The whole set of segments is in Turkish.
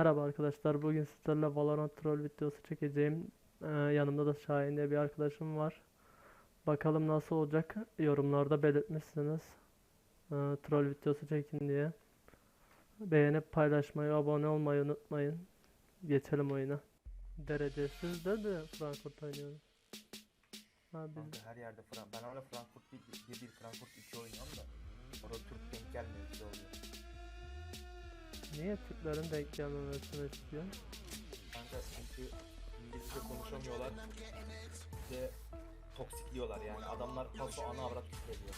Merhaba arkadaşlar. Bugün sizlerle Valorant troll videosu çekeceğim. Ee, yanımda da Şahin diye bir arkadaşım var. Bakalım nasıl olacak. Yorumlarda belirtmişsiniz. Ee, troll videosu çekin diye. Beğenip paylaşmayı, abone olmayı unutmayın. Geçelim oyuna. Derecesiz de de Frankfurt oynuyorum. Kanka her yerde Frank. Ben öyle Frankfurt 1 1 Frankfurt 2 oynuyorum da. Orada Türk denk gelmiyor bir oluyor. Niye Türklerin denk gelmemesini istiyor? Kanka çünkü İngilizce konuşamıyorlar. Ve toksikliyorlar yani. Adamlar paso ana avrat küfür ediyor.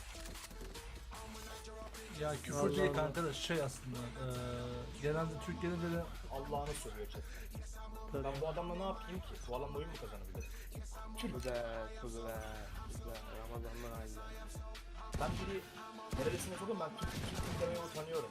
Ya küfür Allah değil Allah. kanka da şey aslında eee genelde Türkiye'de böyle Allah'ını sövüyor chat. Tabii. Ben bu adamla ne yapayım ki? Bu adamla oyun mu kazanabilir? Güzel, güzel, güzel. Ramazanlar aynı. Ben biri neredesiniz oğlum ben Türk Türk'üm demeye utanıyorum.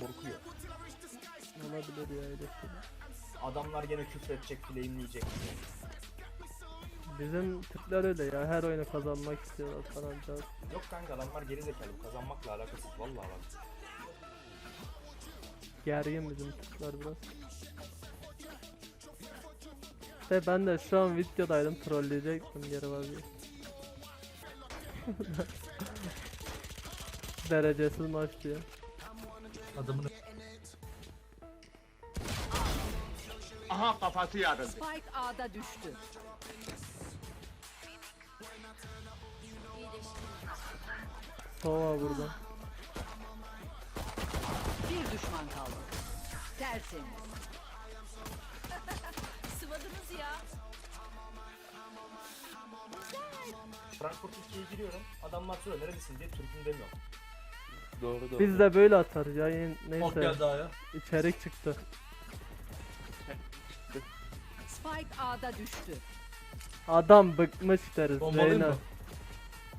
Korkuyor. Olabilir ya öyle şeyler. Adamlar gene küfür edecek, flameleyecek. Bizim Türkler öyle ya. Her oyunu kazanmak istiyorlar falan. biraz. Yok kanka adamlar geri zekalı. Kazanmakla alakasız. Vallahi bak. Gergin bizim Türkler biraz. Ve ben de şu an videodaydım trolleyecektim geri vazgeçtim. Derecesiz maç diye. Adamın Aha kafası yarıldı. Spike A'da düştü. Sova burada. Bir düşman kaldı. Tertemiz. Sıvadınız ya. Frankfurt 2'ye giriyorum. Adamlar soruyor neredesin diye Türk'üm demiyorum. Doğru doğru. Biz de böyle atarız ya. yine- ok Neyse. geldi A'ya. içerik çıktı. Spike A'da düştü. Adam bıkmış deriz. Bombalayayım Reyna. mı?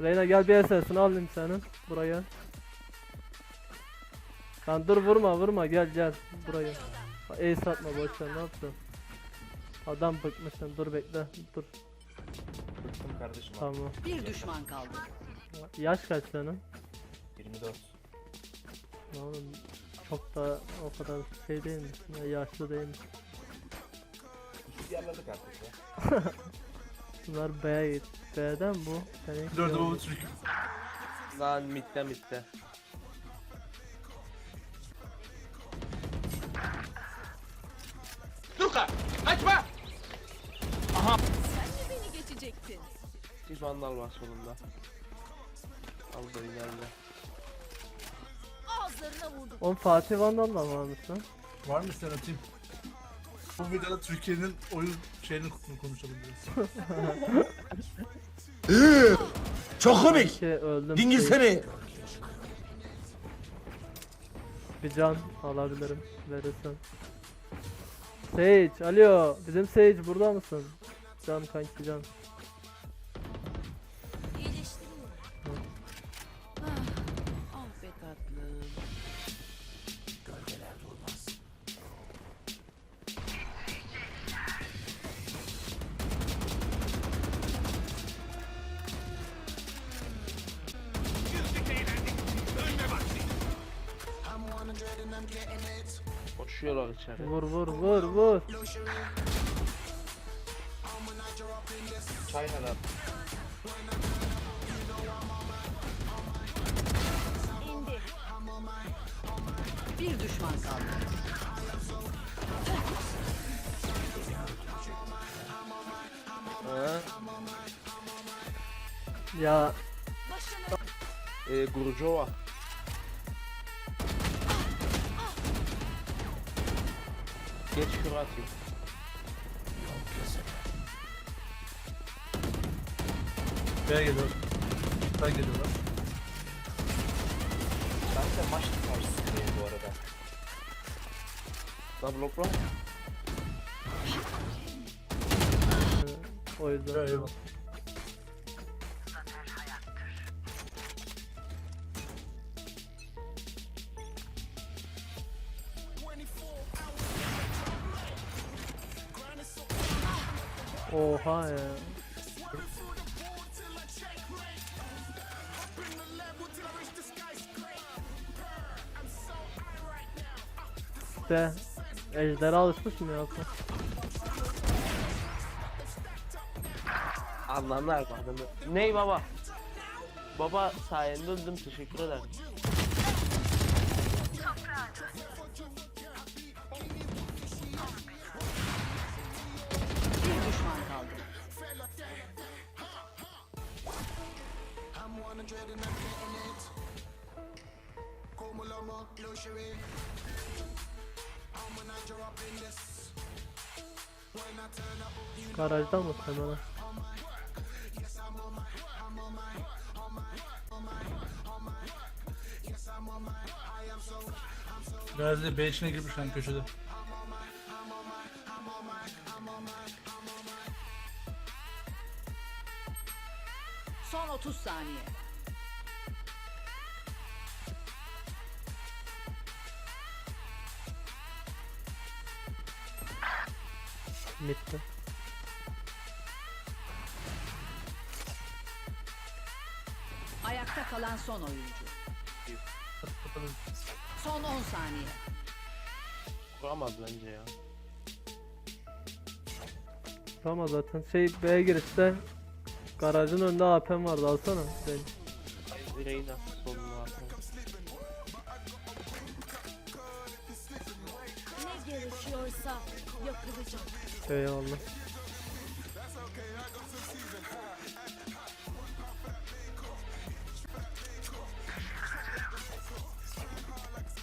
Reyna gel bir SS'ini alayım senin. Buraya. Lan dur vurma vurma gel gel buraya. Ace atma boşver ne yaptın? Adam bıkmışsın dur bekle dur Bıktım kardeşim. tamam. Bir düşman kaldı. Yaş kaç senin? 24. Lan Oğlum çok da o kadar şey değil misin ya yaşlı değil? İkisi yerladık artık ya. Bunlar B'ye git. B'den bu. Senin Dördü baba Türk. Lan mitte mitte. Luka kaçma. Sen de beni geçecektin. Bir vandal var solunda. Al da ilerle. Oğlum Fatih Van'dan da varmış lan. Var mı sen atayım? Bu videoda Türkiye'nin oyun şeyini konuşalım biraz. Çok komik. Ki öldüm. Dingil şey- seni. Bir can alabilirim verirsen. Sage, alo. Bizim Sage burada mısın? Can kanki can. Koşuyorlar içeri. Vur vur vur vur. China'da İndi. Bir düşman kaldı. Ha? Ya Ee, Gurcova. Geç kür atayım. B'ye geliyor. Ben geliyorlar. Ben de maç karşısındayım bu arada. Double var. O yüzden. B'ye bak. Oha ya. De Ejderha alışmış mı ya? Anlamlar adamı. Ney baba? Baba sayende öldüm teşekkür ederim. Garajda mı hemen? Nerede B içine girmiş lan köşede. Son 30 saniye. Bitti. Ayakta kalan son oyuncu. Son 10 saniye. Kuramaz bence ya. Ama zaten şey B girişte garajın önünde AP'm vardı alsana benim. Reyna Ne gerekiyorsa yapılacak. Eyvallah.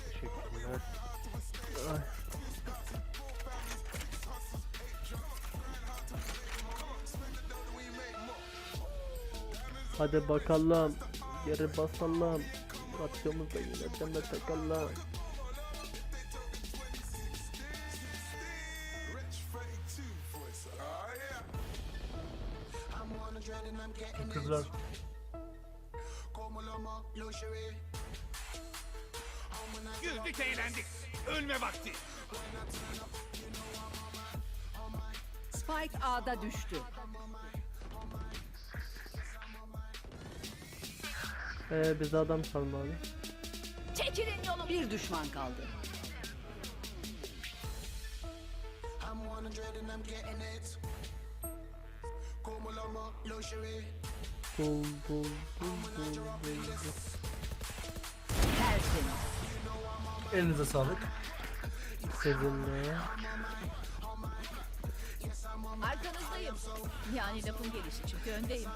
Teşekkürler. Ay. Hadi bakalım. Geri basalım. Radyomuzda yine deme takalım. Kızlar. Güldük eğlendik. Ölme vakti. Spike A'da düştü. Ee bize adam salma abi. Çekilin yolum. Bir düşman kaldı. Bul bul bul bul bul. bul. Tertemiz. Elinize sağlık. Sizinle. Arkanızdayım. Yani lafın gelişi çünkü öndeyim.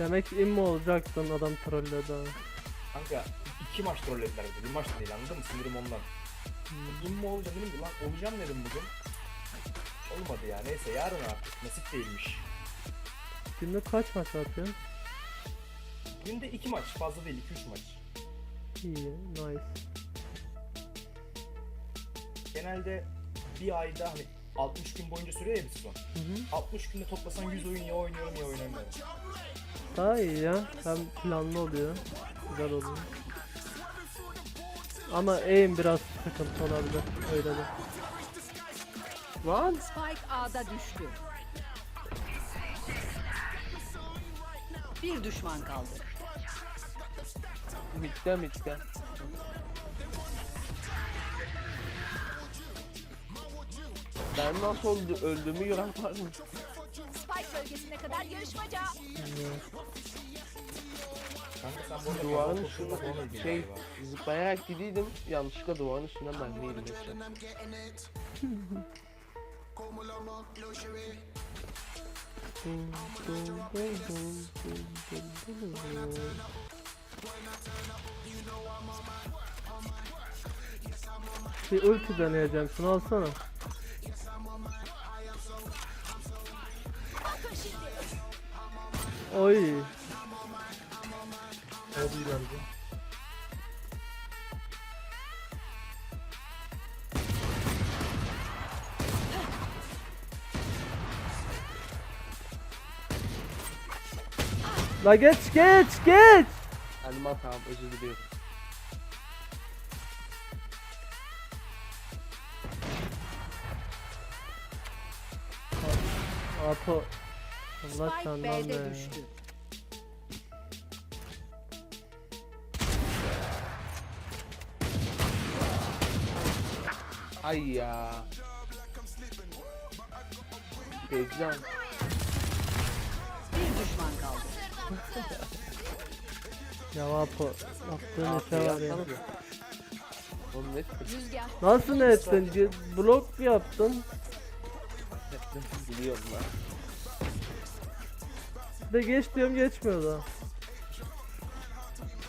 Demek immo olacaktın adam trolledi ha. Kanka iki maç trollediler bizi. Bir maç değil anladın mı? Sinirim ondan. İmmo olacağım dedim ki lan olacağım dedim bugün. Olmadı ya neyse yarın artık nasip değilmiş. Günde kaç maç atıyorsun? Günde iki maç fazla değil 2-3 maç. İyi, nice. Genelde bir ayda hani 60 gün boyunca sürüyor ya bir sezon. Hı hı. 60 günde toplasan 100 oyun ya oynuyorum ya oynamıyorum. Daha iyi ya. Hem planlı oluyor. Güzel oluyor. Ama aim biraz sıkıntı olabilir. Öyle de. Lan! Spike A'da düştü. Bir düşman kaldı. Mitte mitte. Ben nasıl öldü, öldüğümü gören var mı? Bölgesine kadar yarışmaca. Kanka sen Duvarın öldün şey galiba. zıplayarak gidiydim. Yanlışlıkla duvarın üstünden ben değilim. Bir ulti deneyeceğim. Şunu alsana. Oy. O değil galiba. La geç geç geç. Elma tamam özür diliyorum. Apo. Allah Spike B'de be. düştü. Ay ya. Heyecan. Bir düşman kaldı. Ya Apo. Yaptığın işe var ya. Oğlum ne ettin? Rüzgar. Nasıl ne ettin? Blok mu yaptın? Biliyorum lan. De geç diyorum geçmiyor da.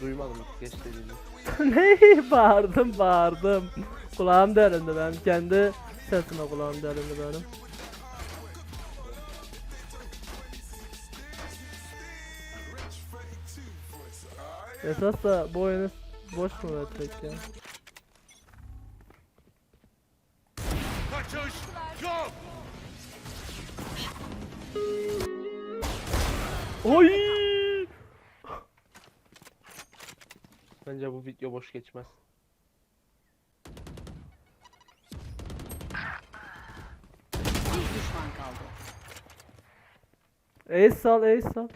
Duymadım geç dediğini. ne bağırdım bağırdım. Kulağım delindi benim kendi sesime kulağım delindi benim. Esas da bu oyunu boş mu versek ya? Oy! Bence bu video boş geçmez. Bir düşman kaldı. Ace sal ace sal.